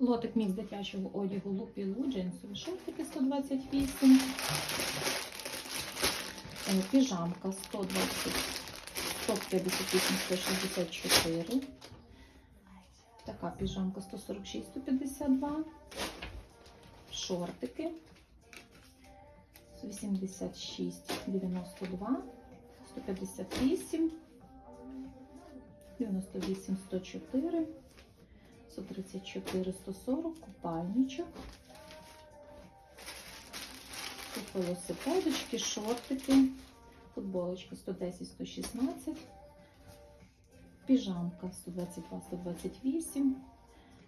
Лотик мікс дитячого одягу Лупілу, джинсові шортики 128. Е, Піжамка 120, 158, 164. Така піжамка 146, 152. Шортики 86, 92, 158, 98, 104, 134, 140, купальничок. Велосипедочки, шортики, футболочка 110, 116, піжамка 122, 128,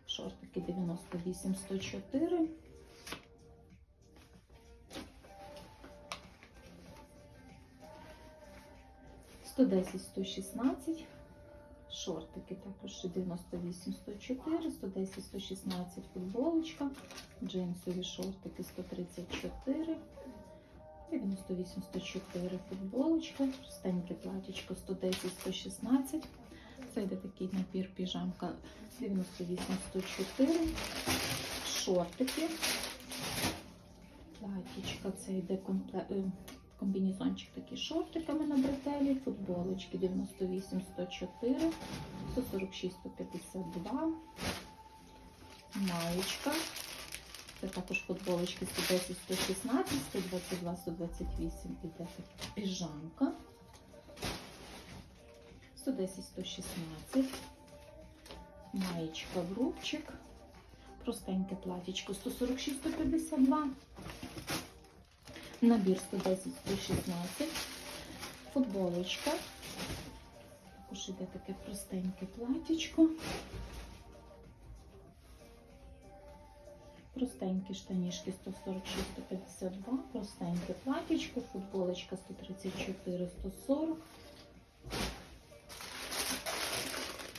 шортики 98, 104. Сто десять, сто шістнадцять, шортики також 98, 104, 110, 116 футболочка, джинсові шортики 134, 98, 104 футболочка, простеньке платічко 110, 116. Це йде такий набір піжамка 98, 104, шортики, платічка, це йде комплект. Комбінезончик такий шортиками на бретелі, футболочки 98, 104, 146, 152, маєчка. Це також футболочки 110, 116, 122, 128 іде піжамка. 110, 116, маєчка в рубчик, простеньке платічко 146, 152. Набір 110 116, футболочка. Також іде таке простеньке платічко. Простенькі штанішки 146 152, простеньке платічко, футболочка 134 140,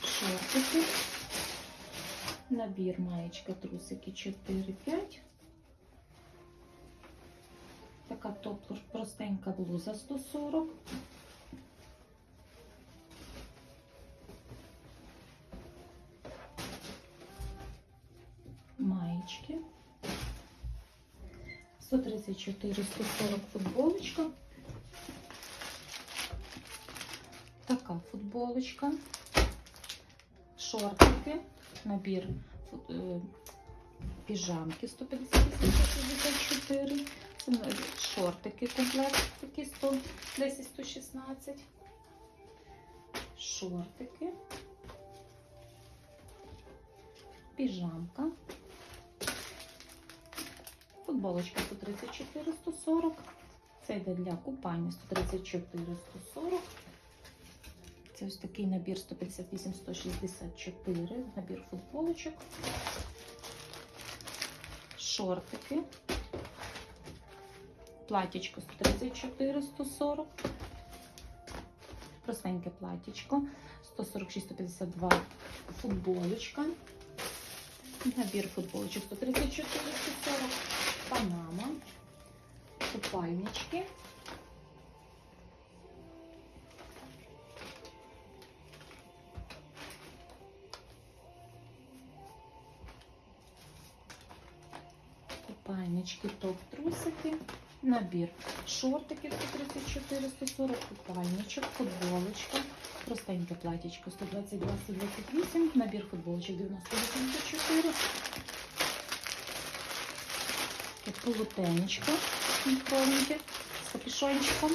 шортики, набір маєчка, трусики 4-5. Така топ простенька блуза 140. Маєчки. 134, 140 футболочка. Така футболочка. Шортики. Набір е, піжамки 158, 164. Це шортики комплект такі 110, 116. Шортики. Піжамка. Футболочка 134, 140. Це йде для купання 134, 140. Це ось такий набір 158, 164. Набір футболочок. Шортики. Платічко 134, 140. Простеньке платічко. 146, 152 футболочка. Набір футболочок 134, 140. Панама. Купальнички. Купальнички, топ-трусики, набір. Шортиків 134, 140, купальничок, футболочка, простеньке платічко 122, 128, набір футболочок 98, 104, Тут полутенечко, з капюшончиком,